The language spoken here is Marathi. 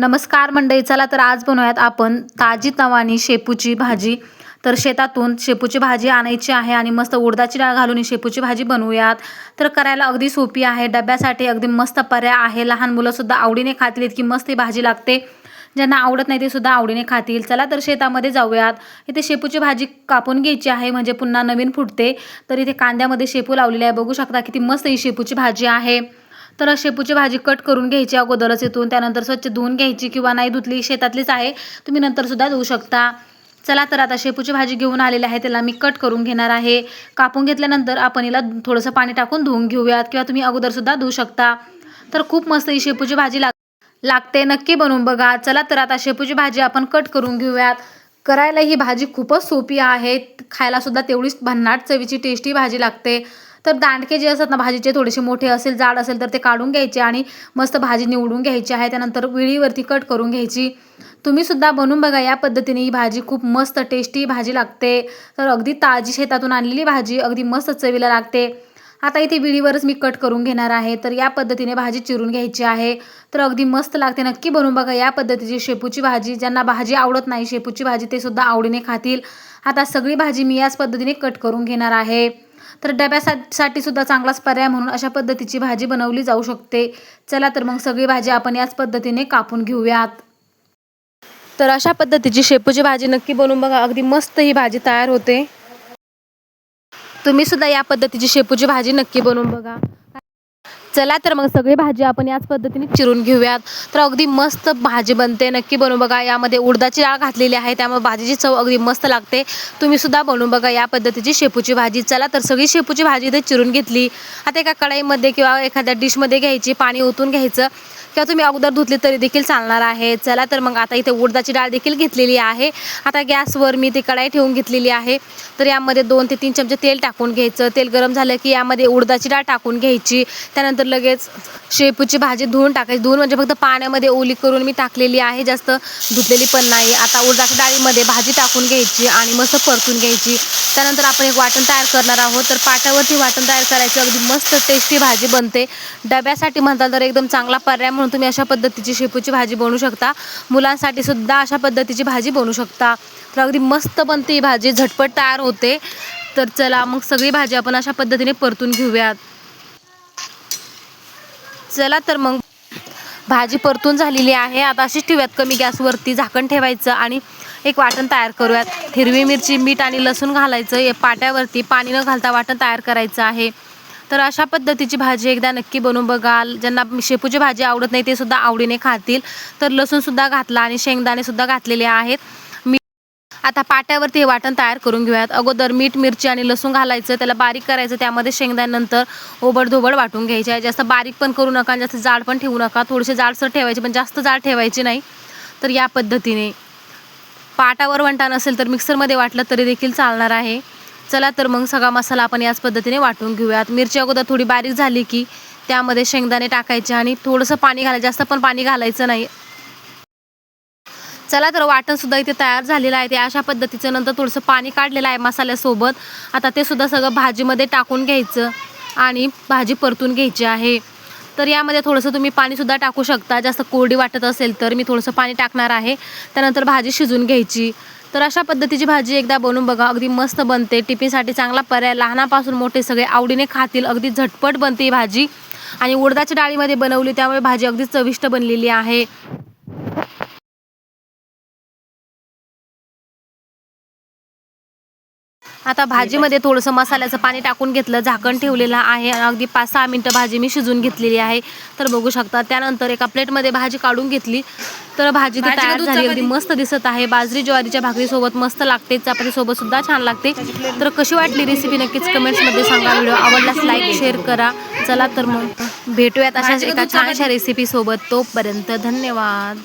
नमस्कार मंडळी चला तर आज बनवूयात आपण ताजी तवानी शेपूची भाजी. तर शेतातून शेपूची भाजी आणायची आहे आणि मस्त उडदाची डाळ घालून शेपूची भाजी बनवूयात. तर करायला अगदी सोपी आहे डब्यासाठी अगदी मस्त पर्याय आहे. लहान मुलंसुद्धा आवडीने खातील इतकी मस्त ही भाजी लागते. ज्यांना आवडत नाही ते सुद्धा आवडीने खातील. चला तर शेतामध्ये जाऊयात. इथे शेपूची भाजी कापून घ्यायची आहे म्हणजे पुन्हा नवीन फुटते. तर इथे कांद्यामध्ये शेपू लावलेली आहे. बघू शकता किती मस्त ही शेपूची भाजी आहे. तर शेपूची भाजी कट करून घ्यायची अगोदरच इथून त्यानंतर स्वच्छ धुवून घ्यायची किंवा नाही धुतली शेतातलीच आहे तुम्ही नंतरसुद्धा धुवू शकता. चला तर आता शेपूची भाजी घेऊन आलेली आहे त्याला मी कट करून घेणार आहे. कापून घेतल्यानंतर आपण हिला थोडंसं पाणी टाकून धुवून घेऊयात किंवा तुम्ही अगोदरसुद्धा धुवू शकता. तर खूप मस्त ही शेपूची भाजी लाग लागते नक्की बनवून बघा. चला तर आता शेपूची भाजी आपण कट करून घेऊयात. करायला ही भाजी खूपच सोपी आहे. खायलासुद्धा तेवढीच भन्नाट चवीची टेस्टी भाजी लागते. तर दांडके जे असतात ना भाजीचे थोडेसे मोठे असेल जाड असेल तर ते काढून घ्यायचे आणि मस्त भाजी निवडून घ्यायची आहे. त्यानंतर विळीवरती कट करून घ्यायची. तुम्ही सुद्धा बनवून बघा या पद्धतीने ही भाजी खूप मस्त टेस्टी भाजी लागते. तर अगदी ताजी शेतातून आणलेली भाजी अगदी मस्त चवीला लागते. आता इथे विळीवरच मी कट करून घेणार आहे. तर या पद्धतीने भाजी चिरून घ्यायची आहे. तर अगदी मस्त लागते. नक्की बनवून बघा या पद्धतीची शेपूची भाजी. ज्यांना भाजी आवडत नाही शेपूची भाजी ते सुद्धा आवडीने खातील. आता सगळी भाजी मी याच पद्धतीने कट करून घेणार आहे. तर डब्यासाठी सुद्धा चांगलाच पर्याय म्हणून अशा पद्धतीची भाजी बनवली जाऊ शकते. चला तर मग सगळी भाजी आपण याच पद्धतीने कापून घेऊयात. तर अशा पद्धतीची शेपूची भाजी नक्की बनवून बघा अगदी मस्त ही भाजी तयार होते. तुम्ही सुद्धा या पद्धतीची शेपूची भाजी नक्की बनवून बघा. चला तर मग सगळी भाजी आपण याच पद्धतीने चिरून घेऊयात. तर अगदी मस्त भाजी बनते. नक्की बनवू बघा. यामध्ये उडदाची डाळ घातलेली आहे. त्यामुळे भाजीची चव अगदी मस्त लागते. तुम्ही सुद्धा बनवून बघा या पद्धतीची शेपूची भाजी. चला तर सगळी शेपूची भाजी इथे चिरून घेतली. आता एका कढाईमध्ये किंवा एखाद्या डिशमध्ये घ्यायची. पाणी ओतून घ्यायचं. किंवा तुम्ही अगोदर धुतली तरी देखील चालणार आहे. चला तर मग आता इथे उडदाची डाळ देखील घेतलेली आहे. आता गॅसवर मी ती कढाई ठेवून घेतलेली आहे. तर यामध्ये दोन ते तीन चमचे तेल टाकून घ्यायचं. तेल गरम झालं की यामध्ये उडदाची डाळ टाकून घ्यायची. त्यानंतर लगेच शेपूची भाजी धुवून टाकायची. धुवून म्हणजे फक्त पाण्यामध्ये ओली करून मी टाकलेली आहे. जास्त धुतलेली पण नाही. आता उडदाच्या डाळीमध्ये भाजी टाकून घ्यायची आणि मस्त परतून घ्यायची. त्यानंतर आपण एक वाटण तयार करणार आहोत. तर पाटावरती वाटण तयार करायचं अगदी मस्त टेस्टी भाजी बनते. डब्यासाठी म्हणताल तर एकदम चांगला पर्याय म्हणून तुम्ही अशा पद्धतीची शेपूची भाजी बनवू शकता. मुलांसाठी सुद्धा अशा पद्धतीची भाजी बनवू शकता. तर अगदी मस्त बनते ही भाजी झटपट तयार होते. तर चला मग सगळी भाजी आपण अशा पद्धतीने परतून घेऊयात. चला तर मग भाजी परतून झालेली आहे. आता अशीच ठेवूयात. कमी गॅसवरती झाकण ठेवायचं आणि एक वाटण तयार करूयात. हिरवी मिरची मीठ आणि लसूण घालायचं. हे पाट्यावरती पाणी न घालता वाटण तयार करायचं आहे. तर अशा पद्धतीची भाजी एकदा नक्की बनवून बघाल. ज्यांना शेपूची भाजी आवडत नाही ते सुद्धा आवडीने खातील. तर लसूणसुद्धा घातला आणि शेंगदाणेसुद्धा घातलेले आहेत. मी आता पाट्यावरती हे वाटण तयार करून घेऊयात. अगोदर मीठ मिरची आणि लसूण घालायचं त्याला बारीक करायचं त्यामध्ये शेंगदाण्यानंतर ओबडधोबड वाटून घ्यायचे आहे. जास्त बारीक पण करू नका आणि जास्त जाड पण ठेवू नका. थोडेसे जाडसर ठेवायचे पण जास्त जाड ठेवायची नाही. तर या पद्धतीने पाटावर वंटा नसेल तर मिक्सरमध्ये वाटलं तरी देखील चालणार आहे. चला तर मग सगळा मसाला आपण याच पद्धतीने वाटून घेऊयात. मिरची अगोदर थोडी बारीक झाली की त्यामध्ये शेंगदाणे टाकायचे आणि थोडंसं पाणी घालायचं. जास्त पण पाणी घालायचं नाही. चला तर वाटणसुद्धा इथे तयार झालेलं आहे. ते अशा पद्धतीचं नंतर थोडंसं पाणी काढलेलं आहे मसाल्यासोबत. आता ते सुद्धा सगळं भाजीमध्ये टाकून घ्यायचं आणि भाजी परतून घ्यायची आहे. तर यामध्ये थोडंसं तुम्ही पाणीसुद्धा टाकू शकता. जास्त कोरडी वाटत असेल तर मी थोडंसं पाणी टाकणार आहे. त्यानंतर भाजी शिजून घ्यायची. तर अशा पद्धतीची भाजी एकदा बनवून बघा. अगदी मस्त बनते. टिफिनसाठी चांगला पर्याय. लहानापासून मोठे सगळे आवडीने खातील. अगदी झटपट बनते ही भाजी. आणि उडदाच्या डाळीमध्ये बनवली त्यामुळे भाजी अगदी चविष्ट बनलेली आहे. आता भाजीमध्ये थोडंसं मसाल्याचं पाणी टाकून घेतलं झाकण ठेवलेलं आहे. अगदी पाच सहा मिनटं भाजी मी शिजून घेतलेली आहे. तर बघू शकता त्यानंतर एका प्लेटमध्ये भाजी काढून घेतली. तर भाजी ती तयार झाली अगदी मस्त दिसत आहे. बाजरी ज्वारीच्या भाकरीसोबत मस्त लागते चपातीसोबत सुद्धा छान लागते. तर कशी वाटली रेसिपी नक्कीच कमेंट्समध्ये सांगा. व्हिडिओ आवडल्यास लाईक शेअर करा. चला तर मग भेटूयात अशाच एका छानशा रेसिपीसोबत तोपर्यंत धन्यवाद.